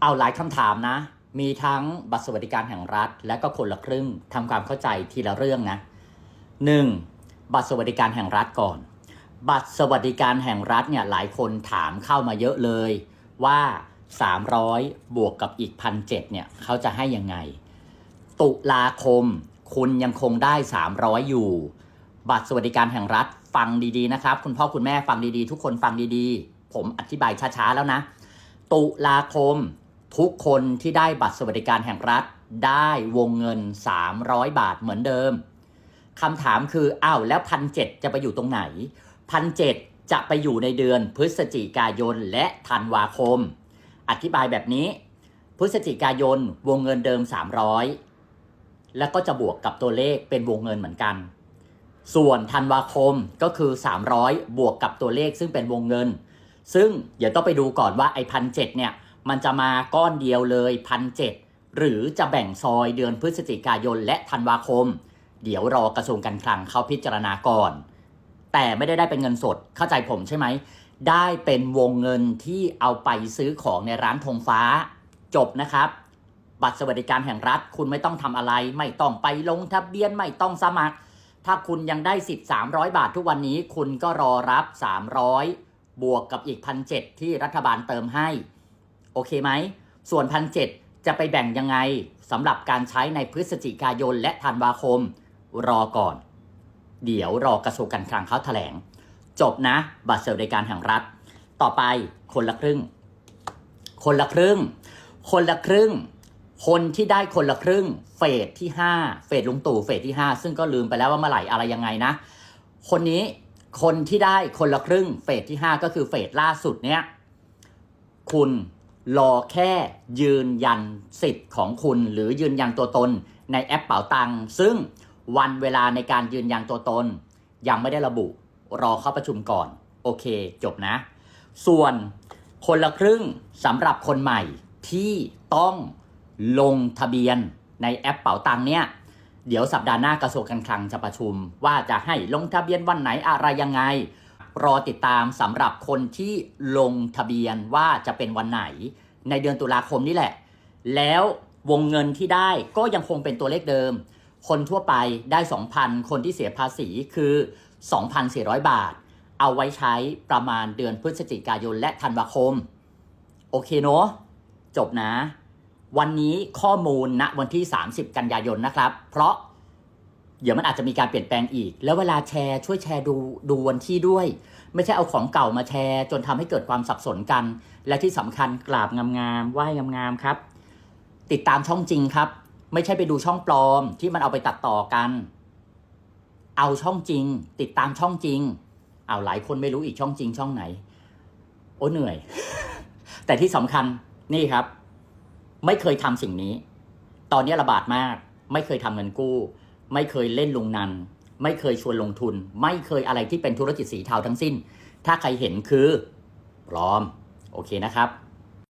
เอาหลายคำถามนะ มีทั้งบัตรสวัสดิการแห่งรัฐ และก็คนละครึ่งทำความเข้าใจทีละเรื่องนะ 1. บัตรสวัสดิการแห่งรัฐก่อน บัตรสวัสดิการแห่งรัฐเนี่ยหลายคนถามเข้ามาเยอะเลยว่า 300 บวกกับอีกพันเเนี่ยเขาจะให้ยังไง ตุลาคม คุณยังคงได้ 300 อยู่ บัตรสวัสดิการแห่งรัฐฟังดีๆนะครับ คุณพ่อคุณแม่ฟังดีๆ ทุกคนฟังดีๆ ผมอธิบายช้าๆแล้วนะ ตุลาคม ทุกคนที่ได้บัตรสวัสดิการแห่งรัฐได้วงเงิน 300 บาทเหมือนเดิมคำถามคืออ้าวแล้วพันเจะไปอยู่ตรงไหนพันเจะไปอยู่ในเดือนพฤศจิกายนและธันวาคม อธิบายแบบนี้ พฤศจิกายนวงเงินเดิม 300 แล้วก็จะบวกกับตัวเลขเป็นวงเงินเหมือนกัน ส่วนธันวาคมก็คือ 300 บวกกับตัวเลขซึ่งเป็นวงเงิน ซึ่งเดี๋ยวต้องไปดูก่อนว่าไอ้พันเเนี่ย มันจะมาก้อนเดียวเลยพันเหรือจะแบ่งซอยเดือนพฤศจิกายนและธันวาคม เดี๋ยวรอกระทรวงการคลังเข้าพิจารณาก่อน แต่ไม่ได้ได้เป็นเงินสดเข้าใจผมใช่ไหม ได้เป็นวงเงินที่เอาไปซื้อของในร้านธงฟ้า จบนะครับ บัตรสวัสดิการแห่งรัฐ คุณไม่ต้องทำอะไร ไม่ต้องไปลงทะเบียนไม่ต้องสมัคร ถ้าคุณยังได้สิทธิ์300 บาททุกวันนี้ คุณก็รอรับ 300 บวกกับอีกพันเที่รัฐบาลเติมให้ โอเคไหม ส่วนพันเจะไปแบ่งยังไงสำหรับการใช้ในพฤศจิกายนและธันวาคม รอก่อน เดี๋ยวรอกระทรวงการคลังเขาแถลง จบนะ บัตรสวัสดิการแห่งรัฐ ต่อไปคนละครึ่ง คนละครึ่ง คนละครึ่ง คนที่ได้คนละครึ่ง เฟสที่ 5 เฟสลุงตู่เฟสที่ 5 ซึ่งก็ลืมไปแล้วว่าเมื่อไหร่อะไรยังไงนะ คนนี้คนที่ได้คนละครึ่ง เฟสที่ 5 ก็คือเฟสล่าสุดเนี้ยคุณ รอแค่ยืนยันสิทธิ์ของคุณ หรือยืนยันตัวตนในแอปเป๋าตังค์ซึ่งวันเวลาในการยืนยันตัวตน ยังไม่ได้ระบุ รอเข้าประชุมก่อน โอเค จบนะ ส่วนคนละครึ่งสำหรับคนใหม่ที่ต้องลงทะเบียนในแอปเป๋าตังค์เนี่ย เดี๋ยวสัปดาห์หน้ากระทรวงการคลังจะประชุม ว่าจะให้ลงทะเบียนวันไหนอะไรยังไง รอติดตามสำหรับคนที่ลงทะเบียนว่าจะเป็นวันไหน ในเดือนตุลาคมนี่แหละ แล้ววงเงินที่ได้ก็ยังคงเป็นตัวเลขเดิม คนทั่วไปได้ 2,000 คนที่เสียภาษีคือ 2,400 บาท เอาไว้ใช้ประมาณเดือนพฤศจิกายนและธันวาคม โอเคเนาะจบนะ วันนี้ข้อมูลณวันที่ 30 กันยายนนะครับ เพราะ ดี๋ยวมันอาจจะมีการเปลี่ยนแปลงอีก แล้วเวลาแชร์ช่วยแชร์ดูดูวันที่ด้วย ไม่ใช่เอาของเก่ามาแชร์ จนทำให้เกิดความสับสนกัน และที่สำคัญกราบงามๆไหว้งามๆครับ ติดตามช่องจริงครับ ไม่ใช่ไปดูช่องปลอม ที่มันเอาไปตัดต่อกัน เอาช่องจริง ติดตามช่องจริง เอาหลายคนไม่รู้อีกช่องจริงช่องไหน โอ้เหนื่อย แต่ที่สำคัญนี่ครับ ไม่เคยทำสิ่งนี้ ตอนนี้ระบาดมาก ไม่เคยทำเงินกู้ ไม่เคยเล่นลงนัน ไม่เคยชวนลงทุน ไม่เคยอะไรที่เป็นธุรกิจสีเทาทั้งสิ้น ถ้าใครเห็นคือปลอม โอเคนะครับ